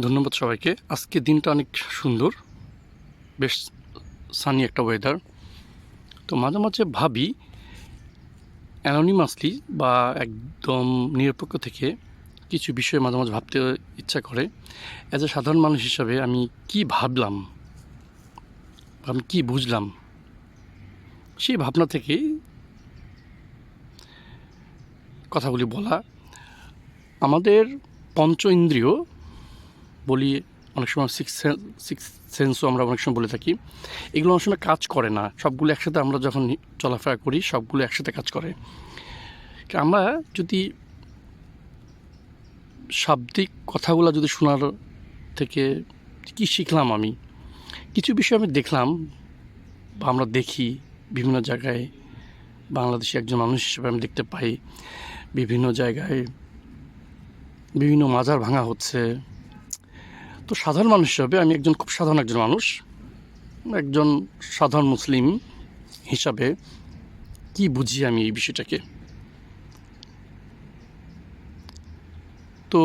ধন্যবাদ সবাইকে। আজকে দিনটা অনেক সুন্দর, বেশ সানি একটা ওয়েদার তো মাঝে মাঝে ভাবি অ্যানোনিমাসলি বা একদম নিরপেক্ষ থেকে কিছু বিষয়ে মাঝে মাঝে ভাবতে ইচ্ছা করে। অ্যাজ এ সাধারণ মানুষ হিসাবে আমি কি ভাবলাম আমি কি বুঝলাম, সেই ভাবনা থেকেই কথাগুলি বলা। আমাদের পঞ্চ ইন্দ্রিয় বলি, অনেক সময় সিক্স সিক্স সেন্সও আমরা অনেক সময় বলে থাকি। এগুলো অনেক সময় কাজ করে না। সবগুলো একসাথে আমরা যখন চলাফেরা করি, সবগুলো একসাথে কাজ করে। আমরা যদি শাব্দিক কথাগুলো যদি শোনার থেকে কি শিখলাম আমি? কিছু বিষয় আমি দেখলাম বা আমরা দেখি বিভিন্ন জায়গায়। বাংলাদেশি একজন মানুষ হিসেবে আমি দেখতে পাই। বিভিন্ন জায়গায় বিভিন্ন মাজার ভাঙা হচ্ছে। তো সাধারণ মানুষ হিসাবে আমি একজন খুব সাধারণ একজন মানুষ, একজন সাধারণ মুসলিম হিসাবে কি বুঝি আমি এই বিষয়টাকে? তো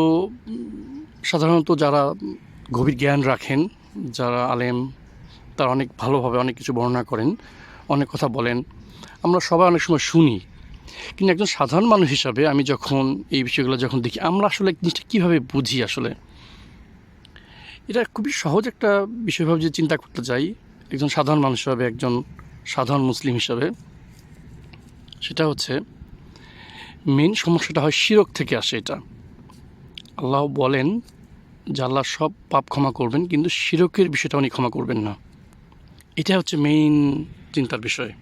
সাধারণত যারা গভীর জ্ঞান রাখেন, যারা আলেম, তারা অনেক ভালোভাবে অনেক কিছু বর্ণনা করেন, অনেক কথা বলেন, আমরা সবাই অনেক সময় শুনি। কিন্তু একজন সাধারণ মানুষ হিসাবে আমি যখন এই বিষয়গুলো যখন দেখি, আমরা আসলে জিনিসটা কীভাবে বুঝি আসলে? এটা খুবই সহজ একটা বিষয়ভাবে যে চিন্তা করতে চাই একজন সাধারণ মানুষ হিসাবে, একজন সাধারণ মুসলিম হিসাবে, সেটা হচ্ছে মেন সমস্যাটা হয় শিরক থেকে আসে এটা। আল্লাহ বলেন যে আল্লাহ সব পাপ ক্ষমা করবেন, কিন্তু শিরকের বিষয়টা উনি ক্ষমা করবেন না। এটা হচ্ছে মেইন চিন্তার বিষয়।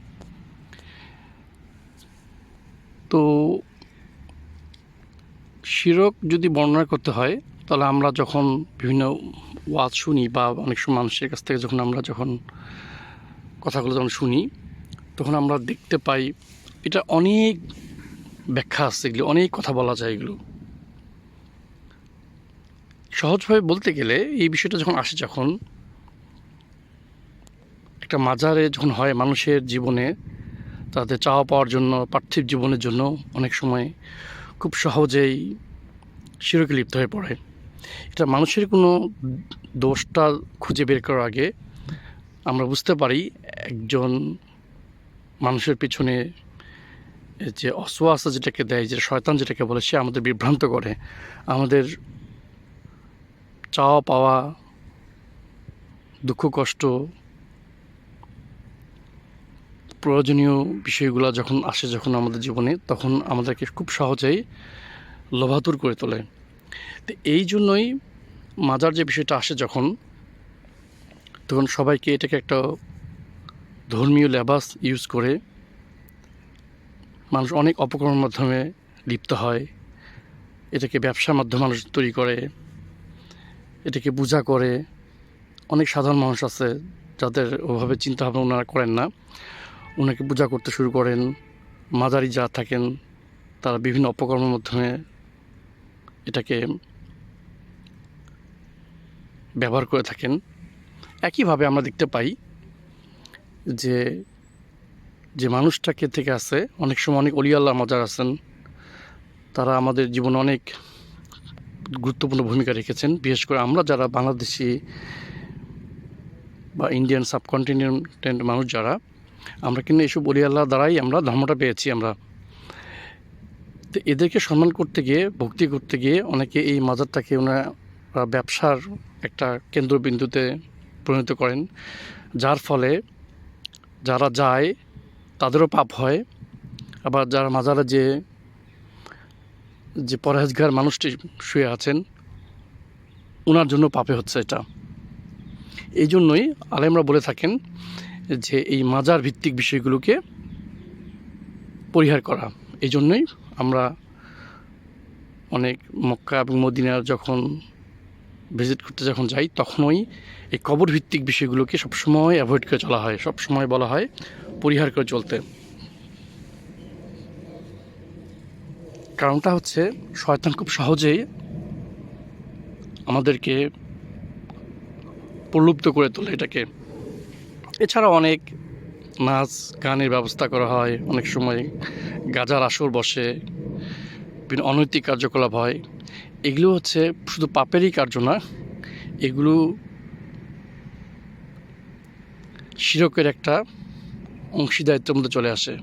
তো, শিরক যদি বর্ণনা করতে হয় তাহলে আমরা যখন বিভিন্ন ওয়াজ শুনি বা অনেক সময় মানুষের কাছ থেকে যখন আমরা যখন কথাগুলো যখন শুনি, তখন আমরা দেখতে পাই এটা অনেক ব্যাখ্যা আছে এগুলো, অনেক কথা বলা যায় এগুলো। সহজভাবে বলতে গেলে এই বিষয়টা যখন আসে যখন একটা মাজারে যখন হয় মানুষের জীবনে, তাদের চাওয়া পাওয়ার জন্য, পার্থিব জীবনের জন্য অনেক সময় খুব সহজেই শিরকে লিপ্ত হয়ে পড়ে। এটা মানুষের কোনো দোষটা খুঁজে বের করার আগে আমরা বুঝতে পারি একজন মানুষের পিছনে যে অসোয়াসা যেটাকে দেয়, যে শয়তান যেটাকে বলে, সে আমাদের বিভ্রান্ত করে। আমাদের চাওয়া পাওয়া, দুঃখ কষ্ট, প্রয়োজনীয় বিষয়গুলো যখন আসে, যখন আমাদের জীবনে, তখন আমাদেরকে খুব সহজেই লোভাতুর করে তোলে। তো এই জন্যই মাজার যে বিষয়টা আসে যখন, তখন সবাইকে এটাকে একটা ধর্মীয় লেবাস ইউজ করে মানুষ অনেক অপকর্মের মাধ্যমে লিপ্ত হয়, এটাকে ব্যবসার মাধ্যমে মানুষ তৈরি করে, এটাকে পূজা করে। অনেক সাধারণ মানুষ আছে যাদের ওভাবে চিন্তা ভাবনা ওনারা করেন না। ওনাকে পূজা করতে শুরু করেন, মাজারি যা থাকেন, তারা বিভিন্ন অপকর্মের মাধ্যমে এটাকে ব্যবহার করে থাকেন। একইভাবে আমরা দেখতে পাই যে যে মানুষটাকে থেকে আছে, অনেক সময় অনেক অলিয়াল্লাহ মাজার আছেন, তারা আমাদের জীবনে অনেক গুরুত্বপূর্ণ ভূমিকা রেখেছেন। বিশেষ করে আমরা যারা বাংলাদেশি বা ইন্ডিয়ান সাবকন্টিনেন্টেন্ট মানুষ যারা, আমরা কিন্তু এইসব অলি আল্লাহ দ্বারাই আমরা ধর্মটা পেয়েছি, আমরা তো এদেরকে সম্মান করতে গিয়ে, ভক্তি করতে গিয়ে অনেকে এই মাজারটাকে ওনারা ব্যবসার একটা কেন্দ্রবিন্দুতে পরিণত করেন। যার ফলে যারা যায়, তাদেরও পাপ হয়। আবার যারা মাজারে যে যে পরহেজগার মানুষটি শুয়ে আছেন ওনার জন্য পাপে হচ্ছে এটা। এই জন্যই আলেমরা বলে থাকেন যে, এই মাজার ভিত্তিক বিষয়গুলোকে পরিহার করা। এই জন্যই আমরা অনেক মক্কা এবং মদিনার যখন ভিজিট করতে যখন যাই, তখনই এই কবর ভিত্তিক বিষয়গুলোকে সবসময় অ্যাভয়েড করে চলা হয়, সবসময় বলা হয় পরিহার করে চলতে। কারণটা হচ্ছে শয়তান খুব সহজেই আমাদেরকে প্রলুব্ধ করে তোলে এটাকে। এছাড়া অনেক নাচ, গানের ব্যবস্থা করা হয়। অনেক সময় গাজার আসর বসে, বিভিন্ন অনৈতিক কার্যকলাপ হয়। এগুলো হচ্ছে শুধু পাপেরই কার্য না, এগুলো শিরকের একটা অংশীদারিত্বের মধ্যে চলে আসে,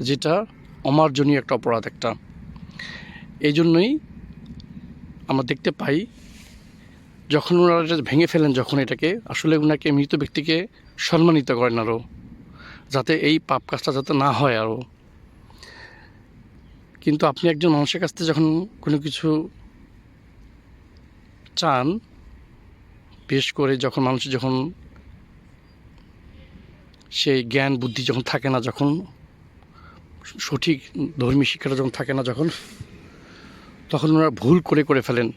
যেটা অমার্জনীয় একটা অপরাধ একটা। এই জন্যই আমরা দেখতে পাই, যখন ওনারা ভেঙে ফেলেন, যখন এটাকে, আসলে ওনাকে মৃত ব্যক্তিকে সম্মানিত করেন আরও। যাতে এই পাপ কাজটা যাতে না হয় আরও কিন্তু আপনি একজন মানুষের কাছ থেকে যখন কোনো কিছু চান, বিশেষ করে যখন মানুষের যখন সেই জ্ঞান, বুদ্ধি যখন থাকে না, যখন সঠিক ধর্মী শিক্ষাটা যখন থাকে না যখন, তখন ওনারা ভুল করে করে ফেলেন।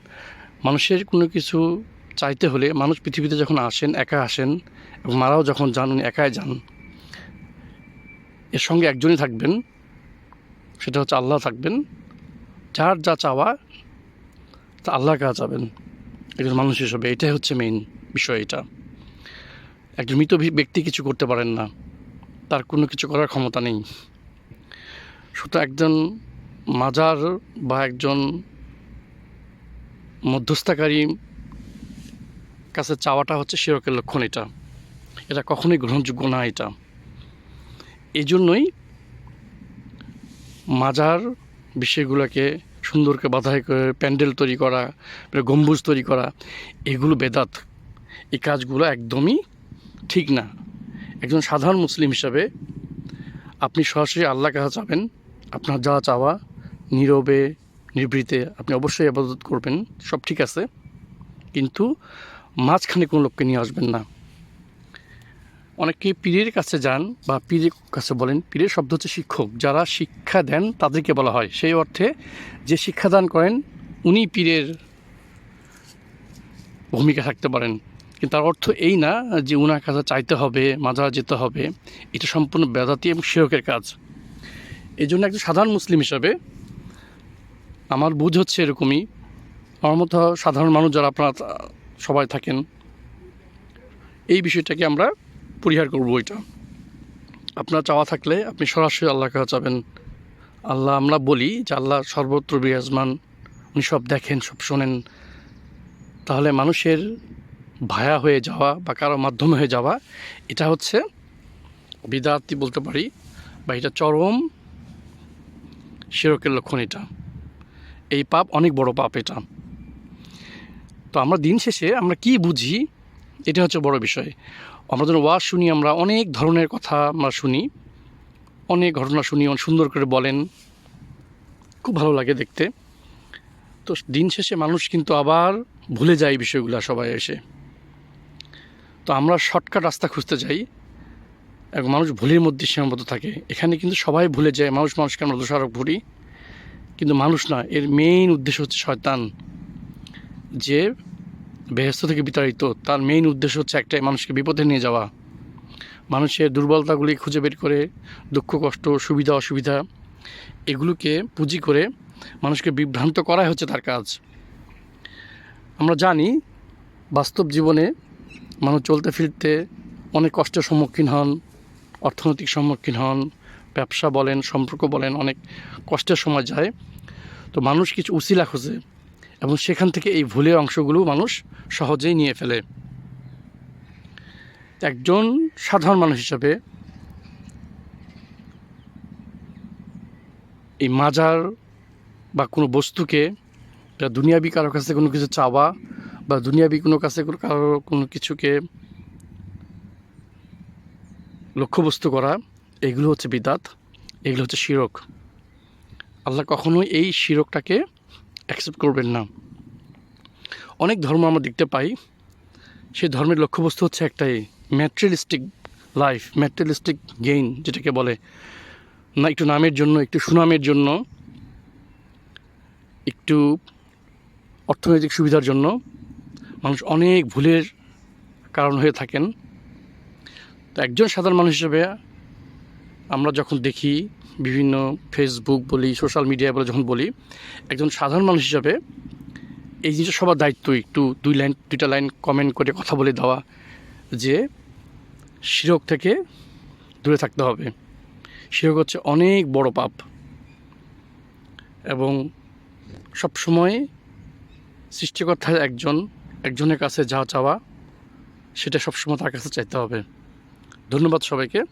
মানুষের কোনো কিছু চাইতে হলে মানুষ পৃথিবীতে যখন আসেন, একা আসেন এবং মারাও যখন যান, উনি একাই যান এর সঙ্গে একজনই থাকবেন, সেটা হচ্ছে আল্লাহ থাকবেন। যার যা চাওয়া, তা আল্লাহর কাছে যাবেন। একজন মানুষ হিসেবে এটাই হচ্ছে মেইন বিষয় এটা। একজন মৃত ব্যক্তি কিছু করতে পারেন না, তার কোনো কিছু করার ক্ষমতা নেই। শুধু একজন মাজার বা একজন মধ্যস্থকারী কাছে চাওয়াটা হচ্ছে শিরকের লক্ষণ এটা। এটা কখনোই গ্রহণযোগ্য না এটা। এই জন্যই মাজার বিষয়গুলোকে সুন্দর করে বাধাই করে প্যান্ডেল তৈরি করা গম্বুজ তৈরি করা, এগুলো বেদাত। এই কাজগুলো একদমই ঠিক না। একজন সাধারণ মুসলিম হিসাবে আপনি সরাসরি আল্লাহ কাছে চাবেন আপনার যা চাওয়া নীরবে নিভৃতে আপনি অবশ্যই আবাদত করবেন, সব ঠিক আছে। কিন্তু মাঝখানে কোনো লোককে নিয়ে আসবেন না। অনেকে পীরের কাছে যান বা পীরের কাছে বলেন, পীরের শব্দ হচ্ছে শিক্ষক। যারা শিক্ষা দেন তাদেরকে বলা হয়। সেই অর্থে যে শিক্ষাদান করেন, উনি পীরের ভূমিকা থাকতে পারেন। কিন্তু তার অর্থ এই না যে উনার কাছে চাইতে হবে মাজার যেতে হবে। এটা সম্পূর্ণ বেদাতি এবং শিরকের কাজ। এই জন্য একজন সাধারণ মুসলিম হিসাবে আমার বুঝ হচ্ছে এরকমই। আমার মতো সাধারণ মানুষ যারা আপনারা সবাই থাকেন, এই বিষয়টাকে আমরা পরিহার করব এটা। আপনার চাওয়া থাকলে আপনি সরাসরি আল্লাহর কাছে যাবেন। আল্লাহ আমরা বলি যে আল্লাহ সর্বত্র বিরাজমান, উনি সব দেখেন, সব শোনেন। তাহলে মানুষের ভায়া হয়ে যাওয়া বা কারও মাধ্যমে হয়ে যাওয়া, এটা হচ্ছে বিদাতি বলতে পারি বা এটা চরম শিরকের লক্ষণ এটা। এই পাপ অনেক বড় পাপ এটা। তো আমরা দিন শেষে আমরা কি বুঝি, এটা হচ্ছে বড় বিষয়। আমরা যখন ওয়াজ শুনি আমরা অনেক ধরনের কথা আমরা শুনি। অনেক ঘটনা শুনি, অনেক সুন্দর করে বলেন। খুব ভালো লাগে দেখতে। তো দিন শেষে মানুষ কিন্তু আবার ভুলে যায় বিষয়গুলো সবাই এসে। তো আমরা শর্টকাট রাস্তা খুঁজতে যাই। এবং মানুষ ভুলের মধ্যে সীমাবদ্ধ থাকে। এখানে কিন্তু সবাই ভুলে যায়, মানুষ মানুষকে আমরা দোষারোপ ভরি কিন্তু মানুষ না, এর মেইন উদ্দেশ্য হচ্ছে শয়তান। যে বেহেস্ত থেকে বিতাড়িত, তার মেইন উদ্দেশ্য হচ্ছে একটাই, মানুষকে বিপদে নিয়ে যাওয়া। মানুষের দুর্বলতাগুলি খুঁজে বের করে, দুঃখ, কষ্ট, সুবিধা, অসুবিধা, এগুলোকে পুঁজি করে মানুষকে বিভ্রান্ত করাই হচ্ছে তার কাজ। আমরা জানি, বাস্তব জীবনে মানুষ চলতে ফিরতে অনেক কষ্টের সম্মুখীন হন, অর্থনৈতিক সম্মুখীন হন, ব্যবসা বলেন, সম্পর্ক বলেন, অনেক কষ্টের সময় যায়। তো মানুষ কিছু উসিলা খোঁজে। এবং সেখান থেকে এই ভুলের অংশগুলো মানুষ সহজেই নিয়ে ফেলে। একজন সাধারণ মানুষ হিসাবে এই মাজার বা কোনো বস্তুকে বা দুনিয়াবি কারোর কাছে কোনো কিছু চাওয়া বা দুনিয়াবি কোনো কাছে কারও কোনো কিছুকে লক্ষ্যবস্তু করা, এগুলো হচ্ছে বিদাত, এগুলো হচ্ছে শিরক। আল্লাহ কখনোই এই শিরকটাকে অ্যাকসেপ্ট করবেন না। অনেক ধর্ম আমরা দেখতে পাই, সেই ধর্মের লক্ষ্যবস্তু হচ্ছে একটাই ম্যাটেরিয়ালিস্টিক লাইফ ম্যাটেরিয়ালিস্টিক গেইন যেটাকে বলে। না, একটু নামের জন্য, একটু সুনামের জন্য, একটু অর্থনৈতিক সুবিধার জন্য মানুষ অনেক ভুলের কারণ হয়ে থাকেন। তো একজন সাধারণ মানুষ হিসেবে আমরা যখন দেখি বিভিন্ন ফেসবুক বলি সোশ্যাল মিডিয়া বলে যখন বলি, একজন সাধারণ মানুষ হিসাবে এই জিনিসটা সবার দায়িত্ব, একটু দুই লাইন দুইটা লাইন কমেন্ট করে কথা বলে দেওয়া, যে শিরক থেকে দূরে থাকতে হবে। শিরক হচ্ছে অনেক বড় পাপ। এবং সবসময় সৃষ্টিকর্তা একজন, একজনের কাছে যা চাওয়া, সেটা সবসময় তার কাছে চাইতে হবে। ধন্যবাদ সবাইকে।